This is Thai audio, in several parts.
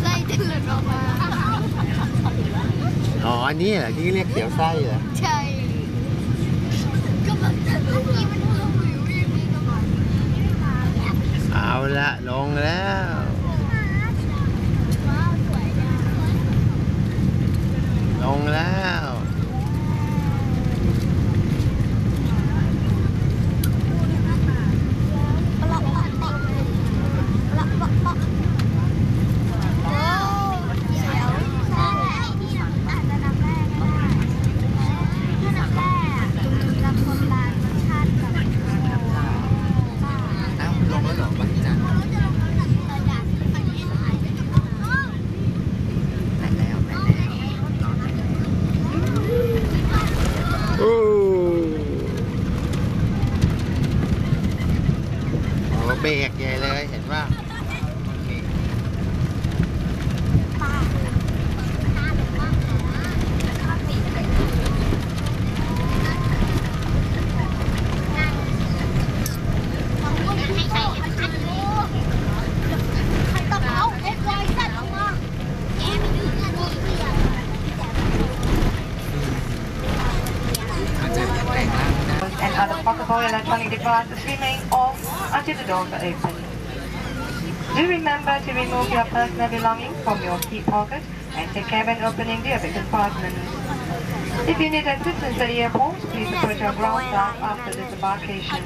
ไส้จะหลุดออกมา อ๋อ อันนี้เหรอที่เรียกเตี๋ยวไส้เหรอ ใช่ ก็มันเมื่อกี้มันวิววิวอย่างนี้ก็มาเอาละลงแล้ว ลงแล้ว โอ้เสียวใช่ที่หนังอาจจะนำแรกก็ได้ถ้านำแรกจะคนลานรสชาติแบบ อ้าวลงแล้วเหรอบังจังไปแล้วไปแล้ว โอ้โห เบรกใหญ่เลยเห็นว่ากะเพราเอ็ กไวซ์จัดลงมาแกไม่ดื้อนะนี่พี่ใหญ่มันจะแปลงร่างนะ and other portable electronic devices remain off until the doors are open. Do remember to remove your personal belongings from your key pocket and take care when opening the other compartments. If you need assistance at the airport, please approach your ground staff after disembarkation.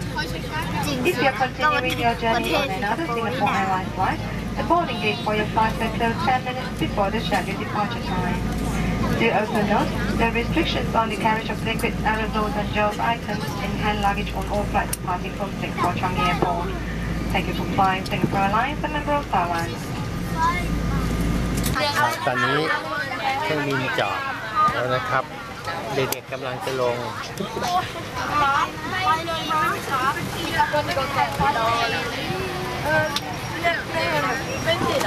จริง If you're continuing your journey on another Singapore Airlines flight, the boarding gate for your flight will close 10 minutes before the scheduled departure time. Do also note the restrictions on the carriage of liquid aerosols and gel items in hand luggage on all flights departing from Singapore Changi Airport. Thank you for flying Singapore Airlines and member of Star Alliance. ตอนนี้เครื่องบินจอดแล้วนะครับ เด็กๆกำลังจะลง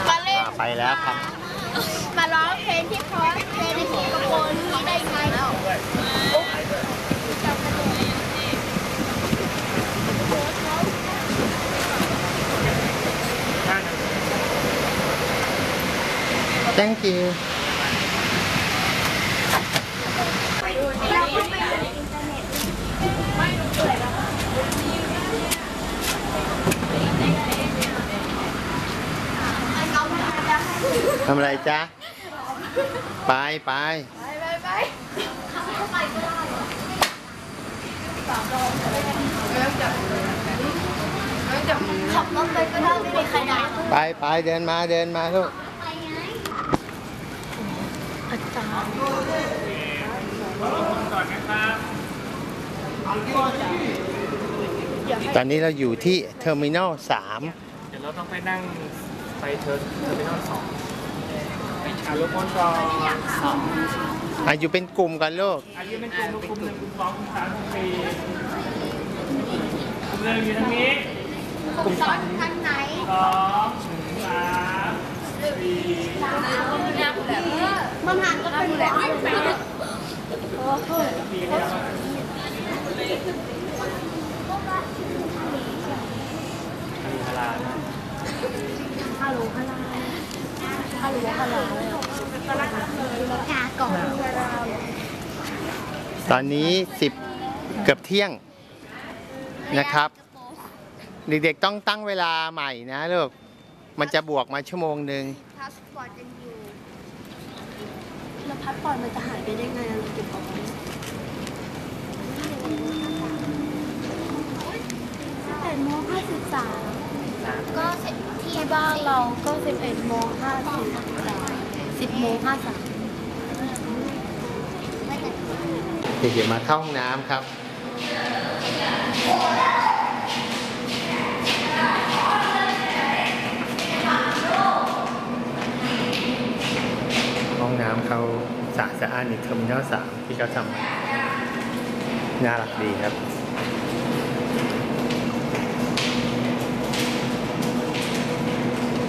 มาเล่นอ่าไปแล้วครับ มาร้องเพลงที่เพราะเพลงในสิงคโปร์นี้ได้ไง thank you ทำอะไรจ๊ะ ไปไปขับรถไปก็ได้ไม่มีใครด่าไปไปเดินมาเดินมาลูก ตอนนี้เราอยู่ที่เทอร์มินอลสามเดี๋ยวเราต้องไปนั่งไปเทอร์เทอร์มินอลสองอายุคนก็สองอาอยู่เป็นกลุ่มกันลูกอายุเป็นกลุ่มกลุ่มหนึ่งกลุ่มสองกลุ่มสามกลุ่มสี่กลุ่มหนึ่งอยู่ทางนี้กลุ่มสองทางไหนสองสามสี่ มันหันก็เป็นแบบสี่เดียวอายุพลานะกาก่อนตอนนี้สิบเกือบเที่ยงนะครับ เด็กๆต้องตั้งเวลาใหม่นะลูก มันจะบวกมาชั่วโมงหนึ่ง พาสปอร์ตยังอยู่ แล้วพัดปล่อยมันจะหายไปได้ไงอะเราเก็บเอาไว้สิบเอ็ดโมงห้าสิบสามก็เสร็จที่ที่บ้านเราก็สิบเอ็ดโมงห้าสิบสามสิบโมงห้าสามเด็กๆมาเข้าห้องน้ำครับ น้ำเขาสะอาดสะอ้านในเทอร์มินอลสามที่เขาทำน่ารักดีครับ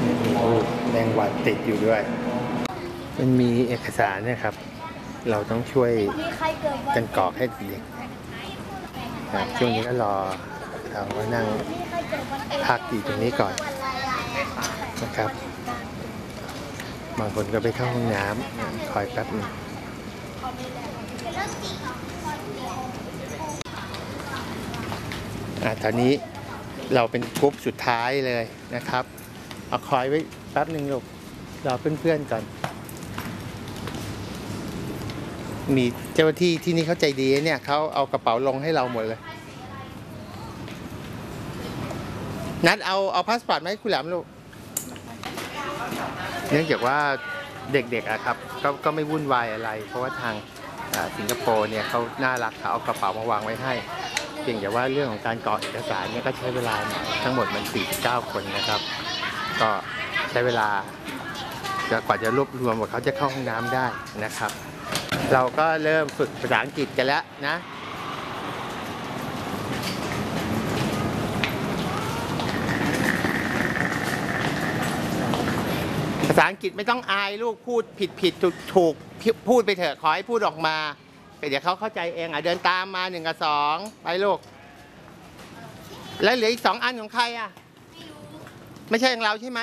มีรูปแดงหวัดติดอยู่ด้วย มันมีเอกสารเนะครับ เราต้องช่วยกันกรอกให้เด็กครับช่วงนี้ก็รอเราก็นั่งมีใครเกิดวันเกิดพักอยู่ตรงนี้ก่อนนะครับ บางคนก็ไปเข้าห้องน้ำคอยแป๊บนึงอะตอนนี้เราเป็นกรุ๊ปสุดท้ายเลยนะครับ เอาคอยไว้แป๊บหนึ่งลูกรอเพื่อนๆก่อน มีเจ้าหน้าที่ที่นี่เขาใจดีเนี่ยเขาเอากระเป๋าลงให้เราหมดเลย นัดเอาเอาพาสปอร์ตมาให้คุณแหลมลูก เนื่องจากว่าเด็กๆอะครับก็ก็ไม่วุ่นวายอะไร เพราะว่าทางอ่าสิงคโปร์เนี่ยเขาน่ารักเขาเอากระเป๋ามาวางไว้ให้ เพียงแต่ว่าเรื่องของการกรอกเอกสารเนี่ยก็ใช้เวลาทั้งหมดมัน 49 คนนะครับ ก็ใช้เวลากว่าจะรวบรวมกว่าเขาจะเข้าห้องน้ำได้นะครับ เราก็เริ่มฝึกภาษาอังกฤษกันแล้วนะ ภาษาอังกฤษไม่ต้องอายลูกพูดผิดผิดถูกถูกพูดไปเถอะขอให้พูดออกมาเดี๋ยวเขาเข้าใจเองอะเดินตามมาหนึ่งกับสองไปลูก แล้วเหลืออีกสองอันของใครอะ ไม่ใช่ของเราใช่ไหม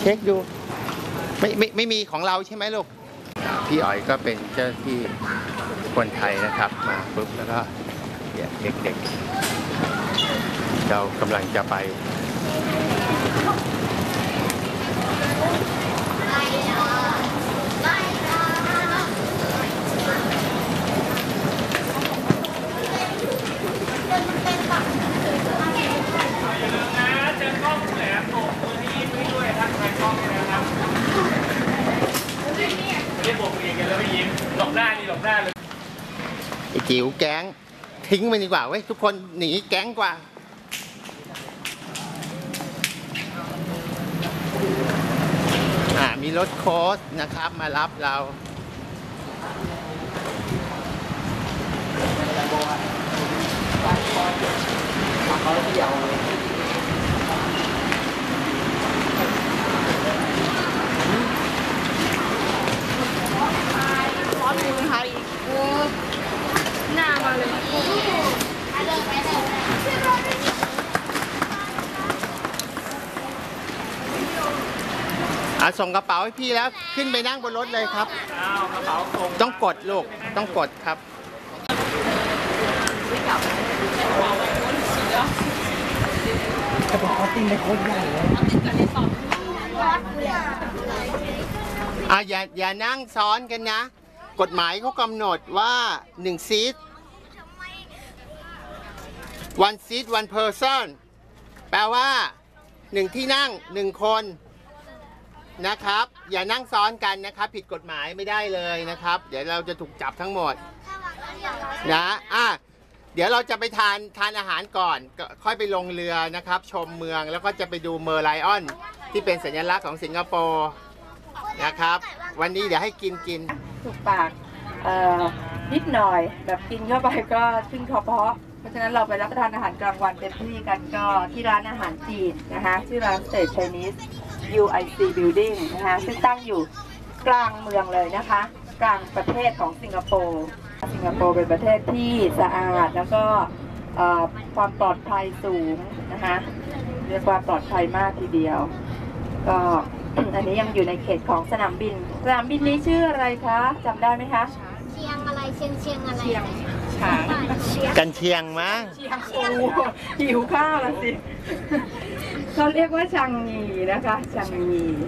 เช็คดู ไม่ไม่ไม่มีของเราใช่ไหมลูก พี่อ๋อยก็เป็นเจ้าที่คนไทยนะครับ มาปุ๊บแล้วก็เนี่ยเด็กๆ เรากำลังจะไปเจอกล้องแหลมโบกมือให้ยิ้มให้ด้วยทักทายกล้องด้วยนะครับไม่ได้โบกมืออย่างเดียวแล้วไม่ยิ้มหลบหน้านี่หลบหน้าเลยไอ้จิ๋วแก๊งทิ้งมันดีกว่าเว้ยทุกคนหนีแก๊งกว่า อ่ามี รถโค้ชนะครับมารับเราร้อนมือค่ะอีกโอ้หน้ามาเลย อะ ส่งกระเป๋าให้พี่แล้วขึ้นไปนั่งบนรถเลยครับ อ้าวกระเป๋าส่งต้องกดลูกต้องกดครับอะอย่าอย่านั่งซ้อนกันนะ กฎหมายเขากำหนดว่า1ซีท one seat one person แปลว่า 1 ที่นั่ง 1 คน นะครับ อย่านั่งซ้อนกันนะครับ ผิดกฎหมายไม่ได้เลยนะครับ เดี๋ยวเราจะถูกจับทั้งหมดนะอะเดี๋ยวเราจะไปทานทานอาหารก่อนก็ค่อยไปลงเรือนะครับ ชมเมืองแล้วก็จะไปดูเมอร์ไลออน ที่เป็นสัญลักษณ์ของสิงคโปร์นะครับ วันนี้เดี๋ยวให้กินกินถูกปากเอ่อนิดหน่อย แบบกินเข้าไปก็ขึ้นคอเพาะเพราะฉะนั้นเราไปรับประทานอาหารกลางวันเต็มที่กันก็ที่ร้านอาหารจีนนะคะชื่อร้าน State Chinese UIC Building นะคะซึ่งตั้งอยู่กลางเมืองเลยนะคะ กลางประเทศของสิงคโปร์สิงคโปร์เป็นประเทศที่สะอาดแล้วก็เอ่อความปลอดภัยสูงนะคะเรียกว่าปลอดภัยมากทีเดียว ก็อันนี้ยังอยู่ในเขตของสนามบิน สนามบินนี้ชื่ออะไรคะจำได้ไหมคะเชียงอะไรเชียงเชียงอะไรเชียงฉางเชียงกันเชียงมั้งเชียงปูหิวข้าวแล้วสิ เขาเรียกว่าชังงีนะคะชังงี